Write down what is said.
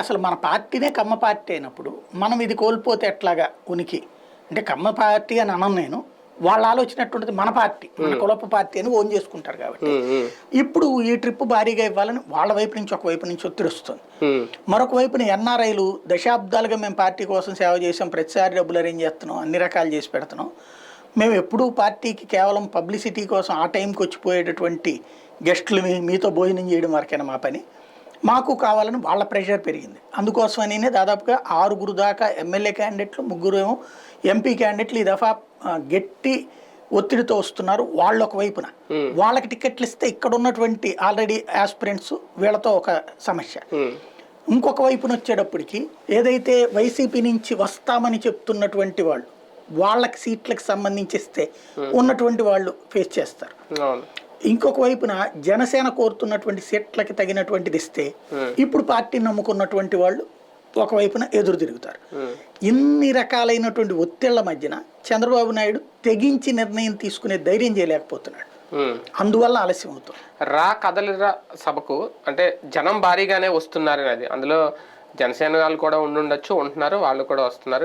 అసలు మన పార్టీనే కమ్మ పార్టీ అయినప్పుడు మనం ఇది కోల్పోతే ఎట్లాగా ఉనికి? అంటే కమ్మ పార్టీ అని అనను నేను. వాళ్ళ ఆలోచన ఎట్టుంటది మన పార్టీ. మన కులప పార్టీ అని ఓన్ చేసుకుంటారు కాబట్టి. ఇప్పుడు ఈ ట్రిప్ భారీగా ఇవ్వాలని వాళ్ళ వైపు నుంచి ఒక వైపు నుంచి ఒత్తిడి వస్తుంది ఉమ్, మరొక వైపున ఎన్ఆర్ఐలు దశాబ్దాలుగా మేము పార్టీ కోసం సేవ చేసాం ప్రతిసారి డబ్బులు అరేంజ్ చేస్తున్నాం అన్ని రకాలు చేసి పెడుతున్నాం. మేము ఎప్పుడూ పార్టీకి కేవలం పబ్లిసిటీ కోసం ఆ టైంకి వచ్చిపోయేటటువంటి గెస్టులు మీతో భోజనం చేయడం వరకేనా మా పని? మాకు కావాలని వాళ్ళ ప్రెషర్ పెరిగింది. అందుకోసమనే దాదాపుగా ఆరుగురు దాకా ఎమ్మెల్యే క్యాండిడేట్లు ముగ్గురు ఏమో ఎంపీ క్యాండిడేట్లు ఈ దఫా గట్టి ఒత్తిడితో వస్తున్నారు వాళ్ళ ఒక వైపున వాళ్ళకి టికెట్లు ఇస్తే ఇక్కడ ఉన్నటువంటి ఆల్రెడీ ఆస్పిరెంట్స్ వీళ్ళతో ఒక సమస్య. ఇంకొక వైపున వచ్చేటప్పటికి ఏదైతే వైసీపీ నుంచి వస్తామని చెప్తున్నటువంటి వాళ్ళు వాళ్ళకి సీట్లకు సంబంధించి ఇస్తే ఉన్నటువంటి వాళ్ళు ఫేస్ చేస్తారు. ఇంకొక వైపున జనసేన కోరుతున్నటువంటి సీట్లకి తగినటువంటిది ఇస్తే ఇప్పుడు పార్టీని నమ్ముకున్నటువంటి వాళ్ళు ఒకవైపున ఎదురు తిరుగుతారు. ఉమ్, ఇన్ని రకాలైనటువంటి ఒత్తిళ్ళ మధ్యన చంద్రబాబు నాయుడు తెగించి నిర్ణయం తీసుకునే ధైర్యం చేయలేకపోతున్నాడు. ఉమ్. అందువల్ల ఆలస్యం అవుతుంది. రా కదలిరా సభకు అంటే జనం భారీగానే వస్తున్నారని అది అందులో జనసేన వాళ్ళు కూడా ఉండుండొచ్చు ఉంటున్నారు వాళ్ళు కూడా వస్తున్నారు.